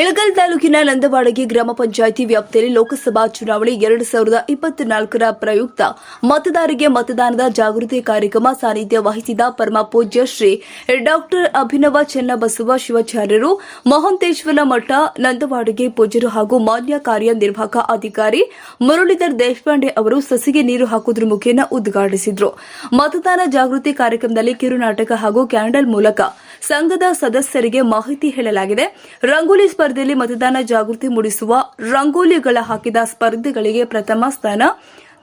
ಇಳಕಲ್ ತಾಲೂಕಿನ ನಂದವಾಡಗಿ ಗ್ರಾಮ ಪಂಚಾಯಿತಿ ವ್ಯಾಪ್ತಿಯಲ್ಲಿ ಲೋಕಸಭಾ ಚುನಾವಣೆ ಎರಡು ಸಾವಿರದ ಇಪ್ಪತ್ನಾಲ್ಕರ ಪ್ರಯುಕ್ತ ಮತದಾರರಿಗೆ ಮತದಾನದ ಜಾಗೃತಿ ಕಾರ್ಯಕ್ರಮ ಸಾನ್ನಿಧ್ಯ ವಹಿಸಿದ ಪರಮ ಪೂಜ್ಯ ಶ್ರೀ ಡಾಕ್ಟರ್ ಅಭಿನವ ಚೆನ್ನಬಸವ ಶಿವಾಚಾರ್ಯರು, ಮಹಂತೇಶ್ವರ ಮಠ, ನಂದವಾಡಗಿ ಪೂಜ್ಯರು ಹಾಗೂ ಮಾನ್ಯ ಕಾರ್ಯನಿರ್ವಾಹಕ ಅಧಿಕಾರಿ ಮುರಳೀಧರ್ ದೇಶಪಾಂಡೆ ಅವರು ಸಸಿಗೆ ನೀರು ಹಾಕುವುದರ ಮುಖೇನ ಉದ್ಘಾಟಿಸಿದರು. ಮತದಾನ ಜಾಗೃತಿ ಕಾರ್ಯಕ್ರಮದಲ್ಲಿ ಕಿರುನಾಟಕ ಹಾಗೂ ಕ್ಯಾಂಡಲ್ ಮೂಲಕ ಸಂಘದ ಸದಸ್ಯರಿಗೆ ಮಾಹಿತಿ ಹೇಳಲಾಗಿದೆ. ರಂಗೋಲಿ ಸ್ಪರ್ಧೆಯಲ್ಲಿ ಮತದಾನ ಜಾಗೃತಿ ಮೂಡಿಸುವ ರಂಗೋಲಿಗಳ ಹಾಕಿದ ಸ್ಪರ್ಧೆಗಳಿಗೆ ಪ್ರಥಮ ಸ್ಥಾನ,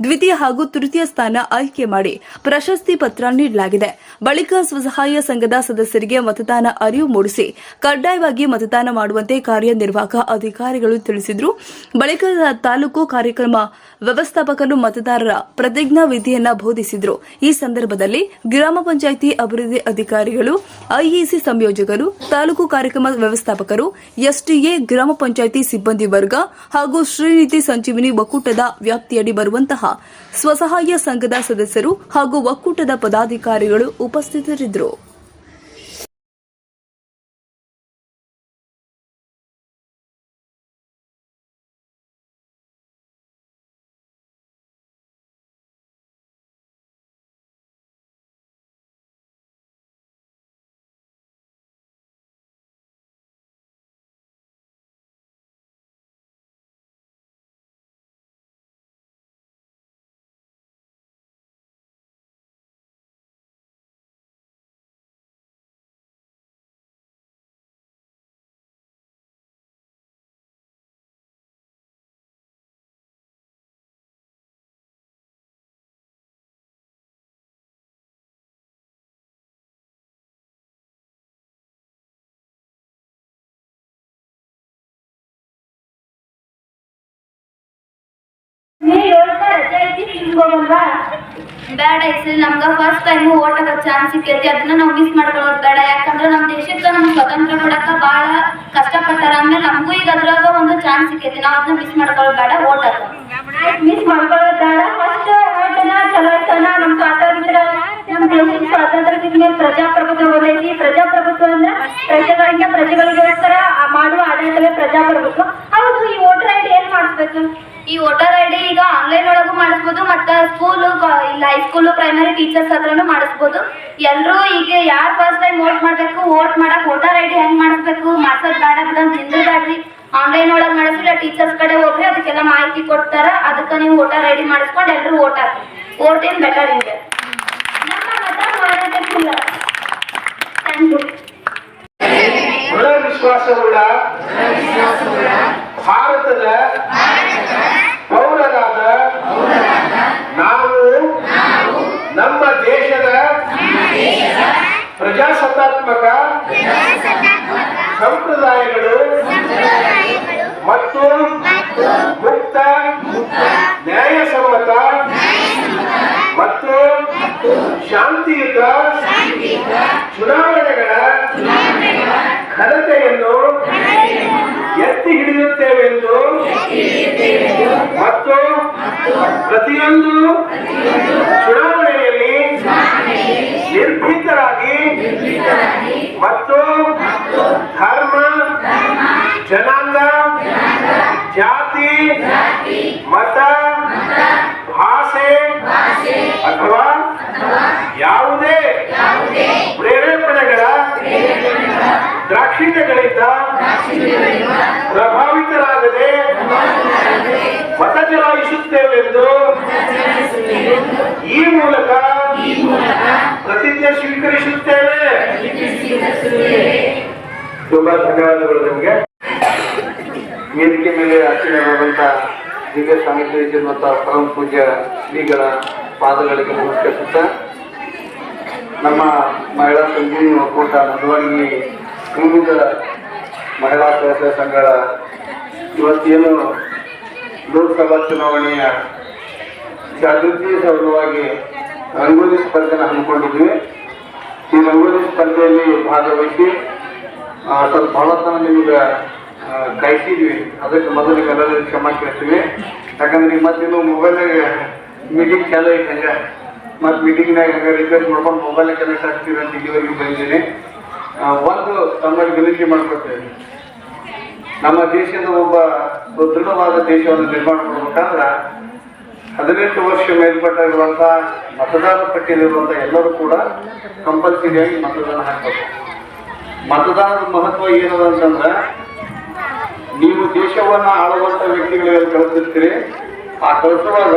ದ್ವಿತೀಯ ಹಾಗೂ ತೃತೀಯ ಸ್ಥಾನ ಆಯ್ಕೆ ಮಾಡಿ ಪ್ರಶಸ್ತಿ ಪತ್ರ ನೀಡಲಾಗಿದೆ. ಬಳಿಕ ಸ್ವಸಹಾಯ ಸಂಘದ ಸದಸ್ಯರಿಗೆ ಮತದಾನ ಅರಿವು ಮೂಡಿಸಿ ಕಡ್ಡಾಯವಾಗಿ ಮತದಾನ ಮಾಡುವಂತೆ ಕಾರ್ಯನಿರ್ವಾಹಕ ಅಧಿಕಾರಿಗಳು ತಿಳಿಸಿದರು. ಬಳಿಕ ತಾಲೂಕು ಕಾರ್ಯಕ್ರಮ ವ್ಯವಸ್ಥಾಪಕರು ಮತದಾರರ ಪ್ರತಿಜ್ಞಾ ವಿಧಿಯನ್ನ ಬೋಧಿಸಿದರು. ಈ ಸಂದರ್ಭದಲ್ಲಿ ಗ್ರಾಮ ಪಂಚಾಯಿತಿ ಅಭಿವೃದ್ಧಿ ಅಧಿಕಾರಿಗಳು, ಐಇಸಿ ಸಂಯೋಜಕರು, ತಾಲೂಕು ಕಾರ್ಯಕ್ರಮ ವ್ಯವಸ್ಥಾಪಕರು, ಎಸ್ಟಿಎ ಗ್ರಾಮ ಪಂಚಾಯಿತಿ ಸಿಬ್ಬಂದಿ ವರ್ಗ ಹಾಗೂ ಶ್ರೀನಿಧಿ ಸಂಜೀವಿನಿ ಒಕ್ಕೂಟದ ವ್ಯಾಪ್ತಿಯಡಿ ಬರುವಂತಹ ಸ್ವಸಹಾಯ ಸಂಘದ ಸದಸ್ಯರು ಹಾಗೂ ಒಕ್ಕೂಟದ ಪದಾಧಿಕಾರಿಗಳು ಉಪಸ್ಥಿತರಿದ್ದರು. ತಿನ್ಕೋಬಲ್ವಾ ಬೇಡ ಇಸ್ರಿ ನಮ್ಗ ಫಸ್ಟ್ ಟೈಮ್ ಓಟದ ಚಾನ್ಸ್ ಸಿಕ್ಕೈತಿ. ಅದನ್ನ ನಾವು ಮಿಸ್ ಮಾಡ್ಕೊಳ್ಳೋದು ಬೇಡ. ಯಾಕಂದ್ರೆ ನಮ್ಮ ದೇಶಕ್ಕ ನಮ್ ಸ್ವತಂತ್ರ ಕೊಡಕ ಬಹಳ ಕಷ್ಟಪಟ್ಟಾರ. ಆಮೇಲೆ ನಮಗೂ ಈಗ ಅದ್ರಾಗ ಒಂದು ಚಾನ್ಸ್ ಸಿಕ್ಕೈತಿ. ನಾವ್ ಅದನ್ನ ಮಿಸ್ ಮಾಡ್ಕೊಳ್ಳೋದು ಬೇಡ ಓಟ್ ಹಾಕೋ. ಮಿಸ್ ಮಾಡ್ಕೊಳ್ಳೋದ್ ಬೇಡ. ಫಸ್ಟ್ ಓಟನ ಚಲಾಯಿಸೋಣ ನಮ್ ಸ್ವಾತಂತ್ರ್ಯ ನಮ್ಮ ದೇಶದ ಸ್ವಾತಂತ್ರ್ಯ ಸಿಗ್ಮೇಲೆ ಪ್ರಜಾಪ್ರಭುತ್ವ ಬಂದೈತಿ. ಪ್ರಜಾಪ್ರಭುತ್ವ ಅಂದ್ರೆ ಪ್ರಜೆಗಳಿಗೆ ಪ್ರಜೆಗಳಿಗೋಸ್ಕರ ಮಾಡುವ ಆಡಳಿತವೇ ಪ್ರಜಾಪ್ರಭುತ್ವ. ಹೌದು ಈ ವೋಟರ್ ಐಡಿ ಏನ್ ಮಾಡಿಸ್ಬೇಕು? ಈ ವೋಟರ್ ಐ ಡಿ ಈಗ ಆನ್ಲೈನ್ ಒಳಗೂ ಮಾಡಿಸ್ಬೋದು ಮತ್ತೆ ಸ್ಕೂಲ್ ಇಲ್ಲ ಹೈಸ್ಕೂಲ್ ಪ್ರೈಮರಿ ಟೀಚರ್ಸ್ ಹತ್ರನೂ ಮಾಡಿಸ್ಬೋದು. ಎಲ್ಲರೂ ಈಗ ಯಾರು ಫಸ್ಟ್ ಟೈಮ್ ವೋಟ್ ಮಾಡಬೇಕು ವೋಟ್ ಮಾಡಕ್ ವೋಟರ್ ಐ ಡಿ ಹೆಂಗ್ ಮಾಡಿಸ್ಬೇಕು? ಮಾಡ್ಸೋದ್ ಬೇಡ ಅಂತ ಹಿಂದಿರ್ಬೇಡ್ರಿ ಆನ್ಲೈನ್ ಒಳಗೆ ಮಾಡಿಸಿಲ್ಲ ಟೀಚರ್ಸ್ ಕಡೆ ಹೋಗ್ರಿ ಅದಕ್ಕೆಲ್ಲ ಮಾಹಿತಿ ಕೊಡ್ತಾರ. ಅದಕ್ಕೆ ನೀವು ವೋಟರ್ ಐ ಡಿ ಮಾಡಿಸ್ಕೊಂಡು ಎಲ್ಲರೂ ವೋಟ್ ಹಾಕಿ ವೋಟ್ ಏನ್ ಬೆಟರ್ ಹಿಂಗೆ ನಮ್ಮ ಮತ ಮಾರಾಟಕ್ಕಿಲ್ಲ ಥ್ಯಾಂಕ್ ಯು ವಿಶ್ವಾಸವುಳ್ಳ ಭಾರತದ ಪೌರರಾದ ನಾವು ನಮ್ಮ ದೇಶದ ಪ್ರಜಾಸತ್ತಾತ್ಮಕ ಸಂಪ್ರದಾಯಗಳು ಮತ್ತು ಮುಕ್ತ ನ್ಯಾಯಸಮ್ಮತ ಮತ್ತು ಶಾಂತಿಯುತ ಚುನಾವಣೆಗಳ ಘನತೆಯನ್ನು ಎತ್ತಿ ಹಿಡಿಯುತ್ತೇವೆಂದು ಮತ್ತು ಪ್ರತಿಯೊಂದು ಚುನಾವಣೆಯಲ್ಲಿ ನಿರ್ಭೀತರಾಗಿ ಮತ್ತು ಧರ್ಮ ಜನಾಂಗ ಜಾತಿ ಮತ ಪ್ರೇರೇಪಣೆಗಳ ದ್ರಾಕ್ಷಿಣ್ಯಗಳಿಂದ ಪ್ರಭಾವಿತರಾಗದೆ ಮತ ಚಲಾಯಿಸುತ್ತೇವೆಂದು ಈ ಮೂಲಕ ಪ್ರತಿಜ್ಞೆ ಸ್ವೀಕರಿಸುತ್ತೇವೆ. ತುಂಬಾ ಧನ್ಯವಾದಗಳು ನಿಮಗೆ. ವೇದಿಕೆ ಮೇಲೆ ಆಚರಣೆಯಾದಂಥ ದಿವ್ಯ ಸಾನ್ನಿಧ್ಯ ಮತ್ತು ಪರಮ ಪೂಜ್ಯ ಶ್ರೀಗಳ ಪಾದಗಳಿಗೆ ನಮಸ್ಕರಿಸುತ್ತಾ ನಮ್ಮ ಮಹಿಳಾ ಸಂಜೀವಿನಿ ಒಕ್ಕೂಟ ನಡುವಾಗಿ ವಿವಿಧ ಮಹಿಳಾ ಸಹಕಾರ ಸಂಘಗಳ ಇವತ್ತೇನು ಲೋಕಸಭಾ ಚುನಾವಣೆಯ ಜಾಗೃತಿ ಸಲುವಾಗಿ ರಂಗೋಲಿ ಸ್ಪರ್ಧೆನ ಹಮ್ಮಿಕೊಂಡಿದ್ವಿ. ಈ ರಂಗೋಲಿ ಸ್ಪರ್ಧೆಯಲ್ಲಿ ಭಾಗವಹಿಸಿ ಸ್ವಲ್ಪ ಬಹಳ ತನ ನಿಮ್ಗೆ ಕಾಯಿಸಿದ್ವಿ ಅದಕ್ಕೆ ಮೊದಲಿಗೆ ಎಲ್ಲರಿಗೂ ಕ್ಷಮ ಕೇಳ್ತೀವಿ. ಯಾಕಂದ್ರೆ ಈಗ ಮೊಬೈಲ್ ನೀವು ಮೊಬೈಲ್ನಾಗ ಮೀಟಿಂಗ್ ಚಾಲು ಐತೆ ಹಂಗೆ. ಮತ್ತು ಮೀಟಿಂಗ್ನಾಗ ರಿಪೇರ್ ಮಾಡ್ಕೊಂಡು ಮೊಬೈಲ್ ಕನೆಕ್ಟ್ ಆಗ್ತೀವಿ ಅಂತ ಇಲ್ಲಿವರೆಗೂ ಬಂದಿದ್ದೀನಿ. ಒಂದು ತಮ್ಮಲ್ಲಿ ವಿನಂತಿ ಮಾಡ್ಕೊಡ್ತೇವೆ ನಮ್ಮ ದೇಶದ ಒಬ್ಬ ಸುದೃಢವಾದ ದೇಶವನ್ನು ನಿರ್ಮಾಣ ಮಾಡ್ಬೇಕಂದ್ರೆ ಹದಿನೆಂಟು ವರ್ಷ ಮೇಲ್ಪಟ್ಟಿರುವಂತ ಮತದಾರ ಪಟ್ಟಿಯಲ್ಲಿರುವಂಥ ಎಲ್ಲರೂ ಕೂಡ ಕಂಪಲ್ಸರಿಯಾಗಿ ಮತದಾನ ಹಾಕಬೇಕು. ಮತದಾನದ ಮಹತ್ವ ಏನದ ಅಂತಂದ್ರೆ ನೀವು ದೇಶವನ್ನ ಆಳುವಂಥ ವ್ಯಕ್ತಿಗಳಿಗೆ ಕಳಿಸಿರ್ತೀರಿ. ಆ ಕಳಿಸುವಾಗ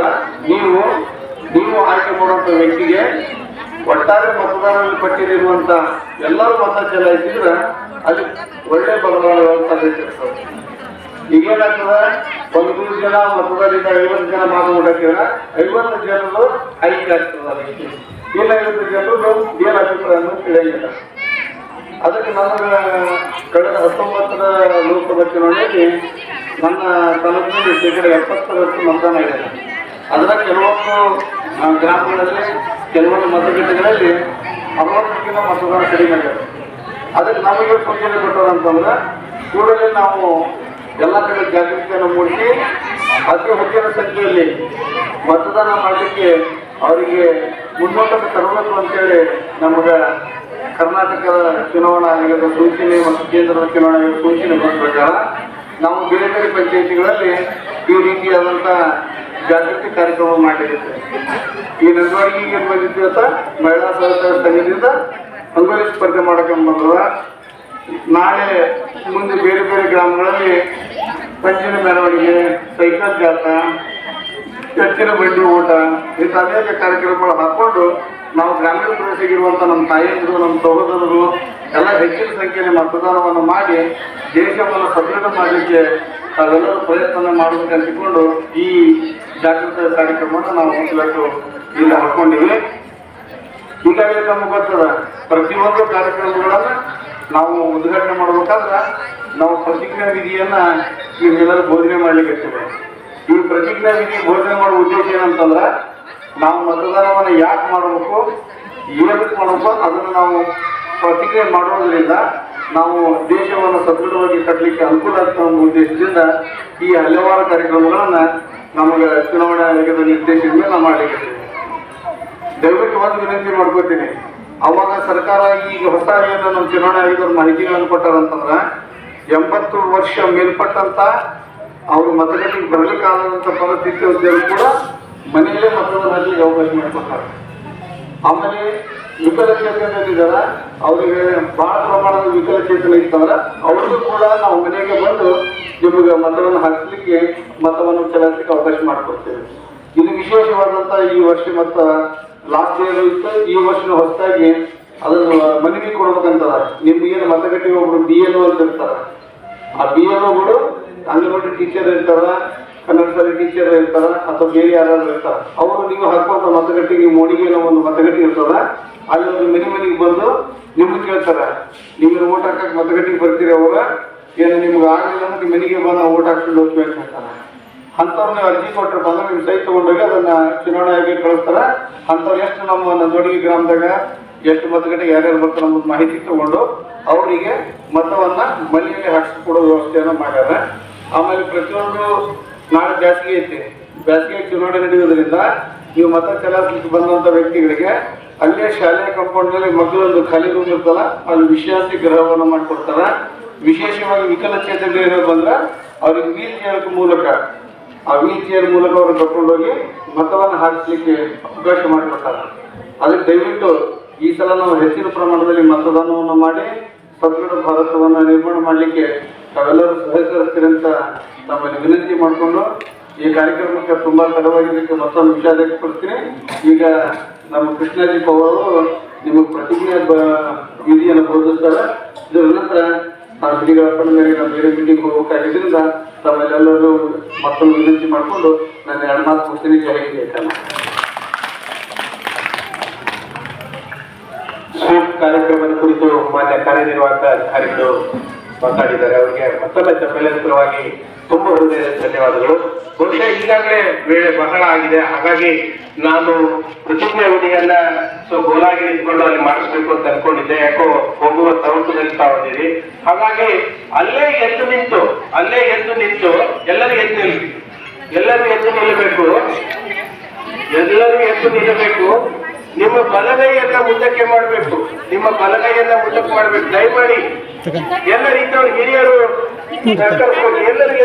ನೀವು ನೀವು ಆಯ್ಕೆ ಮಾಡುವಂತ ವ್ಯಕ್ತಿಗೆ ಒಟ್ಟಾರೆ ಮತದಾನ ಪಟ್ಟಿಯಲ್ಲಿರುವಂತ ಎಲ್ಲರೂ ಮತ ಚಲಾಯಿಸಿದ್ರೆ ಅದು ಒಳ್ಳೆ ಬದಲಾವಣೆ ಸಾಧ್ಯತೆ ಈಗೇನಾಗ್ತದ? ಒಂದು ಜನ ಮತದಾರರಿಂದ ಐವತ್ತು ಜನ ಮಾತನಾಡಿದ್ರೆ ಐವತ್ತು ಜನರು ಆಯ್ಕೆ ಆಗ್ತದೆ ಇಲ್ಲ ಐವತ್ತು ಜನರು ಏನ್ ಅಭಿಪ್ರಾಯ ತಿಳಿಯಲಿಲ್ಲ. ಅದಕ್ಕೆ ನನ್ನ ಕಳೆದ ಹತ್ತೊಂಬತ್ತರ ಲೋಕಸಭಾ ಚುನಾವಣೆಯಲ್ಲಿ ನನ್ನ ತಾಲೂಕಿನಲ್ಲಿ ಶೇಕಡ ಎಪ್ಪತ್ತರಷ್ಟು ಮತದಾನ ಇದೆ. ಅದರ ಕೆಲವೊಂದು ಗ್ರಾಮಗಳಲ್ಲಿ ಕೆಲವೊಂದು ಮತಗಟ್ಟೆಗಳಲ್ಲಿ ಅರವತ್ತಕ್ಕಿಂತ ಮತದಾನ ಕಡಿಮೆ ಇದೆ ಅದಕ್ಕೆ ನಮಗೆ ಸೂಚನೆ ಕೊಟ್ಟರು ಅಂತಂದ್ರೆ ಕೂಡಲೇ ನಾವು ಎಲ್ಲ ಕಡೆ ಜಾಗೃತಿಯನ್ನು ಮೂಡಿಸಿ ಅತಿ ಹೆಚ್ಚಿನ ಸಂಖ್ಯೆಯಲ್ಲಿ ಮತದಾನ ಮಾಡಲಿಕ್ಕೆ ಅವರಿಗೆ ಮುನ್ನೋಟಕ್ಕೆ ತರಬೇಕು ಅಂತೇಳಿ ನಮಗೆ ಕರ್ನಾಟಕದ ಚುನಾವಣಾ ಆಯೋಗದ ಸೂಚನೆ ಮತ್ತು ಕೇಂದ್ರದ ಚುನಾವಣಾ ಆಯೋಗದ ಸೂಚನೆ ಬಂದ ಪ್ರಕಾರ ನಾವು ಬೇರೆ ಬೇರೆ ಪಂಚಾಯಿತಿಗಳಲ್ಲಿ ಈ ರೀತಿಯಾದಂಥ ಜಾಗೃತಿ ಕಾರ್ಯಕ್ರಮ ಮಾಡಿದೆ ಈ ನಂದವಾಡಿಗೆ ಏನು ಬಂದಿದ್ವಿ ಅಂತ ಮಹಿಳಾ ಸಹಕಾರ ಸಂಘದಿಂದ ರಂಗೋಲಿ ಸ್ಪರ್ಧೆ ಬಂದದ ನಾಳೆ ಮುಂದೆ ಬೇರೆ ಬೇರೆ ಗ್ರಾಮಗಳಲ್ಲಿ ಪಂಚಿನ ಮೆರವಣಿಗೆ, ಸೈಕಲ್ ಜಾತ ಎತ್ತಿನ ಬಂಡಿ ಊಟ, ಇಂಥ ಅನೇಕ ಕಾರ್ಯಕ್ರಮಗಳು ಹಾಕೊಂಡು ನಾವು ಗ್ರಾಮೀಣ ಪ್ರದೇಶಗಿರುವಂಥ ನಮ್ಮ ತಾಯಿಯಂದರು ನಮ್ಮ ಸಹೋದರರು ಎಲ್ಲ ಹೆಚ್ಚಿನ ಸಂಖ್ಯೆಯಲ್ಲಿ ಮತದಾನವನ್ನು ಮಾಡಿ ದೇಶವನ್ನು ಸದೃಢ ಮಾಡಲಿಕ್ಕೆ ತಾವೆಲ್ಲರೂ ಪ್ರಯತ್ನ ಮಾಡಬೇಕು ಅಂತಿಕೊಂಡು ಈ ಜಾಗೃತ ಕಾರ್ಯಕ್ರಮವನ್ನು ನಾವು ಇವತ್ತು ಈಗ ಹಾಕೊಂಡಿವಿ. ಈಗಾಗಲೇ ನಮಗೆ ಗೊತ್ತದ ಪ್ರತಿಯೊಂದು ಕಾರ್ಯಕ್ರಮಗಳನ್ನು ನಾವು ಉದ್ಘಾಟನೆ ಮಾಡ್ಬೇಕಾದ್ರೆ ನಾವು ಪ್ರತಿಜ್ಞಾ ವಿಧಿಯನ್ನ ಇವೆಲ್ಲರೂ ಬೋಧನೆ ಮಾಡ್ಲಿಕ್ಕೆ ಈ ಪ್ರತಿಜ್ಞಾ ವಿಧಿ ಬೋಧನೆ ಮಾಡುವ ಉದ್ದೇಶ ಏನಂತಂದ್ರೆ ನಾವು ಮತದಾನವನ್ನು ಯಾಕೆ ಮಾಡಬೇಕು ಏನಕ್ಕೆ ಮಾಡಬೇಕು ಅದನ್ನು ನಾವು ಪ್ರತಿಜ್ಞೆ ಮಾಡೋದ್ರಿಂದ ನಾವು ದೇಶವನ್ನು ಸದೃಢವಾಗಿ ಕಟ್ಟಲಿಕ್ಕೆ ಅನುಕೂಲ ಆಗ್ತದೆ ಉದ್ದೇಶದಿಂದ ಈ ಹಲವಾರು ಕಾರ್ಯಕ್ರಮಗಳನ್ನ ನಮಗೆ ಚುನಾವಣಾ ಆಯೋಗದ ನಿರ್ದೇಶನ ಮೇಲೆ ನಾವು ಮಾಡಲಿಕ್ಕೆ ದಯವಿಟ್ಟು ಒಂದು ವಿನಂತಿ ಮಾಡ್ಕೋತೀನಿ ಅವಾಗ ಸರ್ಕಾರ ಈಗ ಹೊಸ ಏನು ನಮ್ಮ ಚುನಾವಣಾ ಮಾಹಿತಿ ಮಾಹಿತಿಗಳನ್ನು ಕೊಟ್ಟಾರಂತಂದ್ರೆ ಎಂಬತ್ತು ವರ್ಷ ಮೇಲ್ಪಟ್ಟಂತ ಅವರು ಮತಗಟ್ಟೆಗೆ ಬರಲಿಕ್ಕಾದಂತ ಪರಿಸ್ಥಿತಿ ಕೂಡ ಮನೆಯಲ್ಲೇ ಮತದಾನ ಅವಕಾಶ ಮಾಡಿಕೊಡ್ತಾರೆ. ಆಮೇಲೆ ವಿಕಲಚೇತನಿದ್ದಾರೆ ಅವರಿಗೆ ಬಹಳ ಪ್ರಮಾಣದ ವಿಕಲಚೇತನ ಇತ್ತಂದ್ರೆ ಅವ್ರಿಗೂ ಕೂಡ ನಾವು ಮನೆಗೆ ಬಂದು ನಿಮಗೆ ಮತವನ್ನು ಹಾಕ್ಲಿಕ್ಕೆ ಮತವನ್ನು ಚಲಾಯಿಸಲಿಕ್ಕೆ ಅವಕಾಶ ಮಾಡಿಕೊಡ್ತೇವೆ. ಇದು ವಿಶೇಷವಾದಂತ ಈ ವರ್ಷ ಮತ್ತ ಲಾಸ್ಟ್ ಇಯರ್ ಇತ್ತು. ಈ ವರ್ಷ ಹೊಸದಾಗಿ ಅದನ್ನು ಮನವಿ ಕೊಡ್ಬೇಕಂತದ ನಿಮ್ಗೆ ಏನು ಮತಗಟ್ಟೆಗೆ ಒಬ್ರು ಬಿ ಎಲ್ ಅಂತ ಇರ್ತಾರ. ಆ ಬಿ ಎಲ್ ಓಗಳು ಅಂಗನವಾಡಿ ಟೀಚರ್ ಇರ್ತಾರ. ಕನ್ನಡ ಶಾಲೆ ಟೀಚರ್ ಇರ್ತಾರ ಅಥವಾ ಬೇರೆ ಯಾರಾದ್ರೂ ಇರ್ತಾರ ಅವರು ನೀವು ಹಾಕುವಂತ ಮತಗಟ್ಟೆಗೆ ಮೋಡಿಗೆ ಏನೋ ಒಂದು ಮತಗಟ್ಟೆ ಇರ್ತದ, ಅಲ್ಲಿ ಒಂದು ಮನೆ ಮನೆಗೆ ಬಂದು ನಿಮ್ಗೆ ಕೇಳ್ತಾರ, ನೀವು ಓಟ್ ಹಾಕಕ್ ಮತಗಟ್ಟೆಗೆ ಬರ್ತೀರಿ ಅವಾಗ ಏನು ನಿಮ್ಗೆ ಆಗಲಿಲ್ಲ ಅಂದ್ರೆ ಮನೆಗೆ ಬಂದು ಓಟ್ ಹಾಕ್ಕೊಂಡು ಹೋಗ್ಬೇಕು ಅಂತಾರ ಹೇಳ್ತಾರ. ಅಂಥವ್ರು ನೀವು ಅರ್ಜಿ ಕೊಟ್ಟರೆ ಅಂದ್ರೆ ನಿಮ್ಮ ಸೈ ತಗೊಂಡೋಗಿ ಅದನ್ನ ಚುನಾವಣೆ ಆಗಿ ಕಳಿಸ್ತಾರ. ಅಂಥವ್ರು ಎಷ್ಟು ನಮ್ಮ ನಂದೋಡಿಗೆ ಗ್ರಾಮದಾಗ, ಎಷ್ಟು ಮತಗಟ್ಟೆ ಯಾರ್ಯಾರು ಬರ್ತಾರೆ ಅನ್ನೋದು ಮಾಹಿತಿ ತಗೊಂಡು ಅವರಿಗೆ ಮತವನ್ನ ಮನೆಯಲ್ಲಿ ಹಾಕಿಸ್ಕೊಡೋ ವ್ಯವಸ್ಥೆಯನ್ನು ಮಾಡ್ಯಾರ. ಆಮೇಲೆ ಪ್ರತಿಯೊಂದು ನಾಳೆ ಬೇಸಿಗೆ ಐತಿ. ಬೇಸಿಗೆ ಚುನಾವಣೆ ನಡೆಯುವುದರಿಂದ ನೀವು ಮತ ಚಲಾಯಿಸಲಿಕ್ಕೆ ಬಂದಂತ ವ್ಯಕ್ತಿಗಳಿಗೆ ಅಲ್ಲೇ ಶಾಲೆ ಕಾಂಪೌಂಡ್ನಲ್ಲಿ ಮಕ್ಕಳೊಂದು ಖಾಲಿ ರೂಮ್ ಇರ್ತಲ್ಲ ಅಲ್ಲಿ ವಿಶ್ರಾಂತಿ ಗೃಹವನ್ನು ಮಾಡಿಕೊಡ್ತಾರ. ವಿಶೇಷವಾಗಿ ವಿಕಲಚೇತನರು ಬಂದ್ರೆ ಅವ್ರಿಗೆ ವೀಲ್ ಚೇರ್ ಮೂಲಕ, ಆ ವೀಲ್ ಚೇರ್ ಮೂಲಕ ಅವ್ರನ್ನ ಕರ್ಕೊಂಡೋಗಿ ಮತವನ್ನು ಹಾಕಿಸ್ಲಿಕ್ಕೆ ಅವಕಾಶ ಮಾಡಿಕೊಡ್ತಾರೆ. ಅದಕ್ಕೆ ದಯವಿಟ್ಟು ಈ ಸಲ ನಾವು ಹೆಚ್ಚಿನ ಪ್ರಮಾಣದಲ್ಲಿ ಮತದಾನವನ್ನು ಮಾಡಿ ಸದೃಢ ಭಾರತವನ್ನು ನಿರ್ಮಾಣ ಮಾಡಲಿಕ್ಕೆ ತಾವೆಲ್ಲರೂ ಸಹಕರಿಸ್ತೀರಂತ ತಮ್ಮಲ್ಲಿ ವಿನಂತಿ ಮಾಡಿಕೊಂಡು ಈ ಕಾರ್ಯಕ್ರಮಕ್ಕೆ ತುಂಬಾ ತಡವಾಗಿದ್ದಕ್ಕೆ ಮತ್ತೊಂದು ವಿಷಯ ಕೊಡ್ತೀನಿ ಈಗ ನಮ್ಮ ಕೃಷ್ಣಾಜಿ ಅವರು ನಿಮಗೆ ಪ್ರತಿಜ್ಞೆ ವಿಧಿಯನ್ನು ಬೋಧಿಸ್ತಾರೆ. ಇದರ ನಂತರ ಆ ಶ್ರೀಗಳಪ್ಪನ ಮೇಲೆ ನಾವು ಬೇರೆ ಮೀಟಿಂಗ್ ಹೋಗಬೇಕಾಗಿದ್ದರಿಂದ ತಮ್ಮಲ್ಲೆಲ್ಲರೂ ಮತ್ತೊಂದು ವಿನಂತಿ ಮಾಡಿಕೊಂಡು ನನ್ನ ಎರಡು ಮಾತು ಕೊಡ್ತೀನಿ ಜಯ ಹಿಂದ್ ಜೈ ಸ್ವೀಪ್ ಕಾರ್ಯಕ್ರಮದ ಕುರಿತು ಮಾನ್ಯ ಕಾರ್ಯನಿರ್ವಾಹಕ ಅಧಿಕಾರಿಗಳು ಮಾತಾಡಿದ್ದಾರೆ. ಅವರಿಗೆ ಮತ್ತೊಮ್ಮೆ ತಮ್ಮೆಲ್ಲರವಾಗಿ ತುಂಬ ಹೃದಯದ ಧನ್ಯವಾದಗಳು. ಬಹುಶಃ ಈಗಾಗಲೇ ವೇಳೆ ಬಹಳ ಆಗಿದೆ. ಹಾಗಾಗಿ ನಾನು ಪ್ರತಿಜ್ಞೆ ಉಡಿಯನ್ನ ಸೊ ಗೋಲಾಗಿ ನಿಂತ್ಕೊಂಡು ಅಲ್ಲಿ ಮಾಡಿಸ್ಬೇಕು ಅಂತ ಅನ್ಕೊಂಡಿದ್ದೆ. ಯಾಕೋ ಹೋಗುವ ತವಕದಲ್ಲಿ ತಾವಿದ್ದೀರಿ ಹಾಗಾಗಿ ಅಲ್ಲೇ ಎದ್ದು ನಿಂತು, ಅಲ್ಲೇ ಎದ್ದು ನಿಂತು ಎಲ್ಲರೂ ಎದ್ದು ನಿಲ್ಲಿ ಎಲ್ಲರೂ ಎದ್ದು ನಿಲ್ಲಬೇಕು. ಎಲ್ಲರೂ ಎದ್ದು ನಿಲ್ಲಬೇಕು. ನಿಮ್ಮ ಬಲಗೈಯನ್ನ ಮುಂದಕ್ಕೆ ಮಾಡಬೇಕು. ನಿಮ್ಮ ಬಲಗೈಯನ್ನ ಮುಂದಕ್ಕೆ ಮಾಡಬೇಕು. ದಯಮಾಡಿ. ಎಲ್ಲ ರೀತಿಯವರು ಹಿರಿಯರು ಎಲ್ಲರಿಗೂ ಎಲ್ಲರಿಗೆ